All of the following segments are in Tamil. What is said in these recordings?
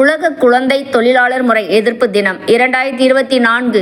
உலக குழந்தை தொழிலாளர் முறை எதிர்ப்பு தினம் இரண்டாயிரத்தி இருபத்தி நான்கு.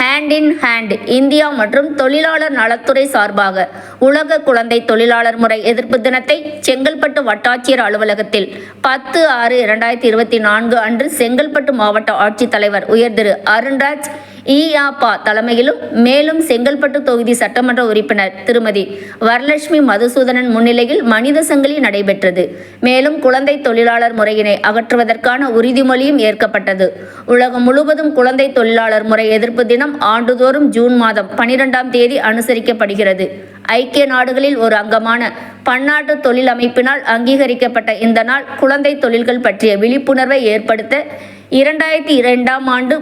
ஹேண்ட் இன் ஹேண்ட் இந்தியா மற்றும் தொழிலாளர் நலத்துறை சார்பாக உலக குழந்தை தொழிலாளர் முறை எதிர்ப்பு தினத்தை செங்கல்பட்டு வட்டாட்சியர் அலுவலகத்தில் பத்து ஆறு இரண்டாயிரத்தி இருபத்தி நான்கு அன்று செங்கல்பட்டு மாவட்ட ஆட்சித்தலைவர் உயர் திரு அருண்ராஜ் இஆபா தலைமையிலும் மேலும் செங்கல்பட்டு தொகுதி சட்டமன்ற உறுப்பினர் திருமதி வரலட்சுமி மதுசூதனன் முன்னிலையில் மனித சங்கிலி நடைபெற்றது. மேலும் குழந்தை தொழிலாளர் முறையினை அகற்றுவதற்கான உறுதிமொழியும் ஏற்கப்பட்டது. உலகம் முழுவதும் குழந்தை தொழிலாளர் முறை எதிர்ப்பு தினம் ஆண்டுதோறும் ஜூன் மாதம் பனிரெண்டாம் தேதி அனுசரிக்கப்படுகிறது. ஐக்கிய நாடுகளில் ஒரு அங்கமான பன்னாட்டு தொழில் அமைப்பினால் அங்கீகரிக்கப்பட்ட இந்த நாள் குழந்தை தொழில்கள் பற்றிய விழிப்புணர்வை ஏற்படுத்த இரண்டாயிரத்தி இரண்டாம் ஆண்டு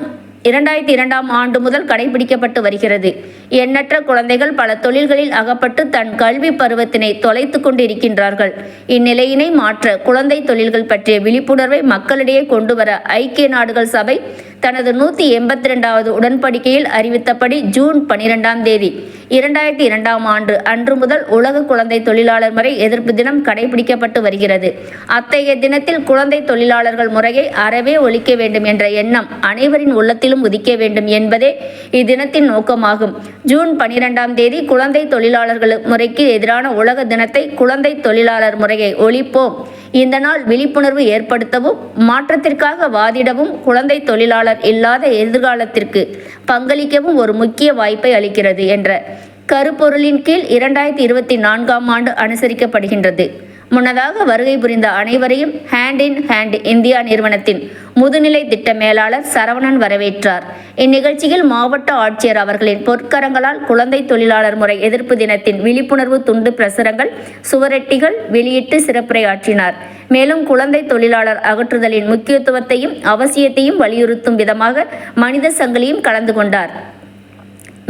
இரண்டாயிரத்தி இரண்டாம் ஆண்டு முதல் கடைபிடிக்கப்பட்டு வருகிறது. எண்ணற்ற குழந்தைகள் பல தொழில்களில் அகப்பட்டு தன் கல்வி பருவத்தினை தொலைத்து கொண்டிருக்கின்றார்கள். இந்நிலையினை மாற்ற குழந்தை தொழில்கள் பற்றிய விழிப்புணர்வை மக்களிடையே கொண்டு வர ஐக்கிய நாடுகள் சபை தனது நூற்றி எண்பத்தி ரெண்டாவது உடன்படிக்கையில் அறிவித்தபடி ஜூன் பனிரெண்டாம் தேதி இரண்டாயிரத்தி இரண்டாம் ஆண்டு அன்று முதல் உலக குழந்தை தொழிலாளர் முறை எதிர்ப்பு தினம் கடைபிடிக்கப்பட்டு வருகிறது. அத்தகைய தினத்தில் குழந்தை தொழிலாளர்கள் முறையை அறவே ஒழிக்க வேண்டும் என்ற எண்ணம் அனைவரின் உள்ளத்திலும் உதிக்க வேண்டும் என்பதே இத்தினத்தின் நோக்கமாகும். ஜூன் பனிரெண்டாம் தேதி குழந்தை தொழிலாளர்கள் முறைக்கு எதிரான உலக தினத்தை குழந்தை தொழிலாளர் முறையை ஒழிப்போம். இந்த நாள் விழிப்புணர்வு ஏற்படுத்தவும் மாற்றத்திற்காக வாதிடவும் குழந்தை தொழிலாளர் இல்லாத எதிர்காலத்திற்கு பங்களிக்கவும் ஒரு முக்கிய வாய்ப்பை அளிக்கிறது என்ற கருப்பொருளின் கீழ் இரண்டாயிரத்தி இருபத்தி நான்காம் ஆண்டு அனுசரிக்கப்படுகின்றது. முன்னதாக வருகை புரிந்த அனைவரையும் ஹேண்ட் இன் ஹேண்ட் இந்தியா நிறுவனத்தின் முதுநிலை திட்ட மேலாளர் சரவணன் வரவேற்றார். இந்நிகழ்ச்சியில் மாவட்ட ஆட்சியர் அவர்களின் பொற்கரங்களால் குழந்தை தொழிலாளர் முறை எதிர்ப்பு தினத்தின் விழிப்புணர்வு துண்டு பிரசுரங்கள் சுவரொட்டிகள் வெளியிட்டு சிறப்புரையாற்றினார். மேலும் குழந்தை தொழிலாளர் அகற்றுதலின் முக்கியத்துவத்தையும் அவசியத்தையும் வலியுறுத்தும் விதமாக மனித சங்கிலியும் கலந்து கொண்டார்.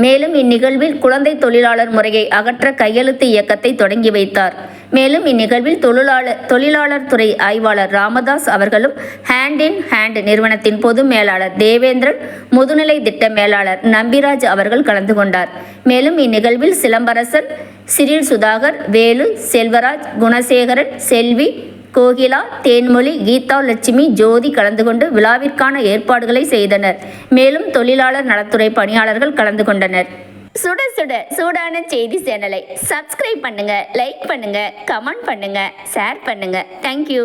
மேலும் இந்நிகழ்வில் குழந்தை தொழிலாளர் முறையை அகற்ற கையெழுத்து இயக்கத்தை தொடங்கி வைத்தார். மேலும் இந்நிகழ்வில் தொழிலாளர் தொழிலாளர் துறை ஆய்வாளர் ராமதாஸ் அவர்களும் ஹேண்ட் இன் ஹேண்ட் நிறுவனத்தின் பொது மேலாளர் தேவேந்திரன் முதுநிலை திட்ட மேலாளர் நம்பிராஜ் அவர்கள் கலந்து கொண்டார். மேலும் இந்நிகழ்வில் சிலம்பரசன் சிறில் சுதாகர் வேலு செல்வராஜ் குணசேகரன் செல்வி கோகிலா தேன்மொழி கீதா லட்சுமி ஜோதி கலந்து கொண்டு விழாவிற்கான ஏற்பாடுகளை செய்தனர். மேலும் தொழிலாளர் நலத்துறை பணியாளர்கள் கலந்து கொண்டனர். சுட சுட சூடான செய்தி சேனலை சப்ஸ்கிரைப் பண்ணுங்க லைக் பண்ணுங்க கமெண்ட் பண்ணுங்க ஷேர் பண்ணுங்க. தேங்க்யூ